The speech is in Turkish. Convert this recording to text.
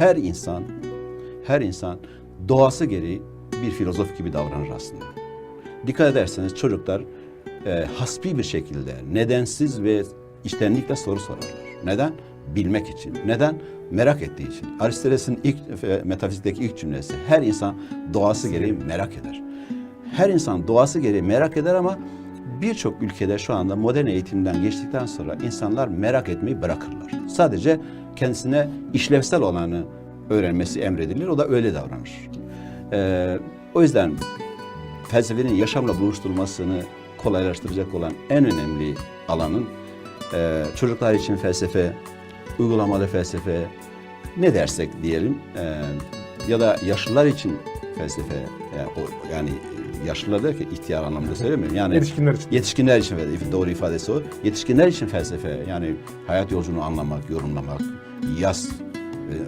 her insan her insan doğası gereği bir filozof gibi davranır aslında. Dikkat ederseniz çocuklar e, hasbi bir şekilde nedensiz ve içtenlikle soru sorarlar. Neden? Bilmek için. Neden? Merak ettiği için. Aristoteles'in ilk e, metafizikteki ilk cümlesi her insan doğası gereği merak eder. Her insan doğası gereği merak eder ama birçok ülkede şu anda modern eğitimden geçtikten sonra insanlar merak etmeyi bırakırlar. Sadece kendisine işlevsel olanı öğrenmesi emredilir. O da öyle davranır. Ee, o yüzden felsefenin yaşamla buluşturulmasını kolaylaştıracak olan en önemli alanın e, çocuklar için felsefe, uygulamalı felsefe ne dersek diyelim e, ya da yaşlılar için felsefe yani, o, yani yaşlılar derken ihtiyar anlamında söylemiyorum. Yani Yetişkinler için. Yetişkinler için doğru ifadesi o. Yetişkinler için felsefe yani hayat yolculuğunu anlamak, yorumlamak, yaz